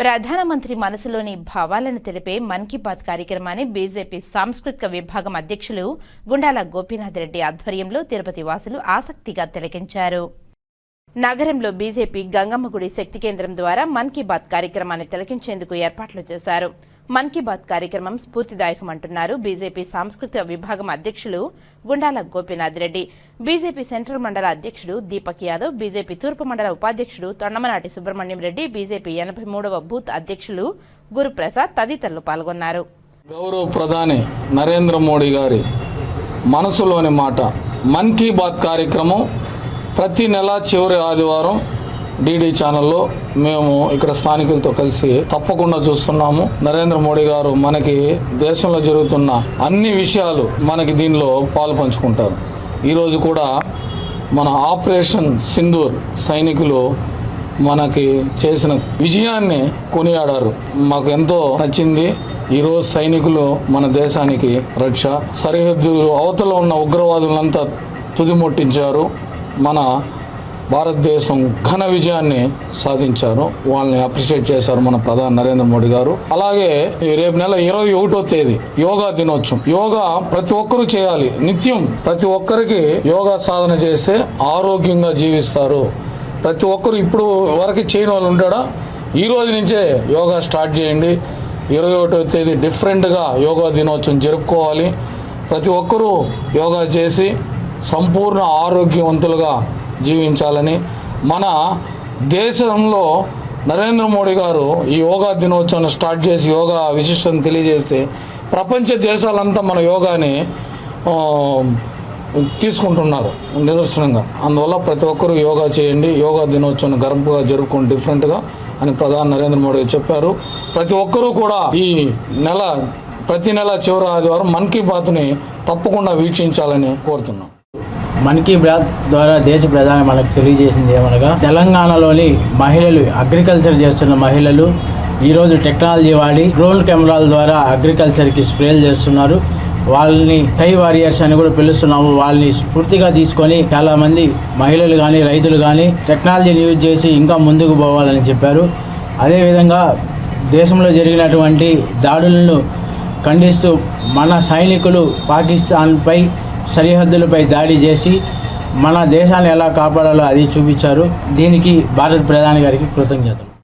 ప్రధానమంత్రి మనసులోని భావాలను తెలిపే మన్ కీ బాత్ కార్యక్రమాన్ని బీజేపీ సాంస్కృతిక విభాగం అధ్యక్షులు గుండాల గోపీనాథ్ రెడ్డి ఆధ్వర్యంలో తిరుపతి వాసులు ఆసక్తిగా తిలకించారు. నగరంలో బీజేపీ గంగమ్మగుడి శక్తి కేంద్రం ద్వారా మన్ కీ బాత్ కార్యక్రమాన్ని తిలకించేందుకు ఏర్పాట్లు చేశారు. మన్ కీ బాత్ కార్యక్రమం స్ఫూర్తిదాయకమంటున్నారు బీజేపీ సాంస్కృతిక విభాగం అధ్యక్షులు గుండాల గోపీనాథ్ రెడ్డి. బీజేపీ సెంట్రల్ మండల అధ్యక్షుడు దీపక్ యాదవ్ బీజేపీ తూర్పు మండల ఉపాధ్యక్షుడు తొండమనాటి సుబ్రహ్మణ్యం రెడ్డి బీజేపీ ఎనభై మూడవ బూత్ అధ్యక్షులు గురుప్రసాద్ తదితరులు పాల్గొన్నారు. గౌరవ ప్రధాని నరేంద్ర మోడీ గారి మనసులోని మాట మన్ కీ బాత్ కార్యక్రమం ప్రతి నెల చివరి ఆదివారం డిడి ఛానల్లో మేము ఇక్కడ స్థానికులతో కలిసి తప్పకుండా చూస్తున్నాము. నరేంద్ర మోడీ గారు మనకి దేశంలో జరుగుతున్న అన్ని విషయాలు మనకి దీనిలో పాలు పంచుకుంటారు ఈరోజు కూడా మన ఆపరేషన్ సింధూర్ సైనికులు మనకి చేసిన విజయాన్ని కొనియాడారు. మాకు ఎంతో నచ్చింది. ఈరోజు సైనికులు మన దేశానికి రక్ష. సరిహద్దులు అవతల ఉన్న ఉగ్రవాదులంతా తుదిముట్టించారు మన భారతదేశం ఘన విజయాన్ని సాధించారు. వాళ్ళని అప్రిషియేట్ చేశారు మన ప్రధాని నరేంద్ర మోడీ గారు. అలాగే రేపు నెల ఇరవై ఒకటో తేదీ యోగా దినోత్సవం. యోగా ప్రతి ఒక్కరూ చేయాలి. నిత్యం ప్రతి ఒక్కరికి యోగా సాధన చేస్తే ఆరోగ్యంగా జీవిస్తారు. ప్రతి ఒక్కరు ఇప్పుడు వరకు చేయని వాళ్ళు ఉంటాడా? ఈ రోజు నుంచే యోగా స్టార్ట్ చేయండి. ఇరవై ఒకటో తేదీ డిఫరెంట్గా యోగా దినోత్సవం జరుపుకోవాలి. ప్రతి ఒక్కరూ యోగా చేసి సంపూర్ణ ఆరోగ్యవంతులుగా జీవించాలని మన దేశంలో నరేంద్ర మోడీ గారు ఈ యోగా దినోత్సవాన్ని స్టార్ట్ చేసి యోగా విశిష్టతను తెలియజేసి ప్రపంచ దేశాలంతా మన యోగాని తీసుకుంటున్నారు నిదర్శనంగా. అందువల్ల ప్రతి ఒక్కరూ యోగా చేయండి యోగా దినోత్సవాన్ని గర్వంగా జరుపుకోండి డిఫరెంట్గా అని ప్రధాని నరేంద్ర మోడీ చెప్పారు. ప్రతి ఒక్కరూ కూడా ఈ నెల ప్రతి నెల చివరి ఆదివారం మన్ కీ బాత్ని తప్పకుండా వీక్షించాలని కోరుతున్నాం. మన్ కీ బాత్ ద్వారా దేశ ప్రధాని మనకు తెలియజేసింది ఏమనగా తెలంగాణలోని మహిళలు అగ్రికల్చర్ చేస్తున్న మహిళలు ఈరోజు టెక్నాలజీ వాడి డ్రోన్ కెమెరాల ద్వారా అగ్రికల్చర్కి స్ప్రేలు చేస్తున్నారు. వాళ్ళని టై వారియర్స్ అని కూడా పిలుస్తున్నాము. వాళ్ళని స్ఫూర్తిగా తీసుకొని చాలామంది మహిళలు కానీ రైతులు కానీ టెక్నాలజీని యూజ్ చేసి ఇంకా ముందుకు పోవాలని చెప్పారు. అదేవిధంగా దేశంలో జరిగినటువంటి దాడులను ఖండిస్తూ మన సైనికులు పాకిస్తాన్పై సరిహద్దులపై దాడి చేసి మన దేశాన్ని ఎలా కాపాడాలో అది చూపించారు. దీనికి భారత ప్రధాని గారికి కృతజ్ఞతలు.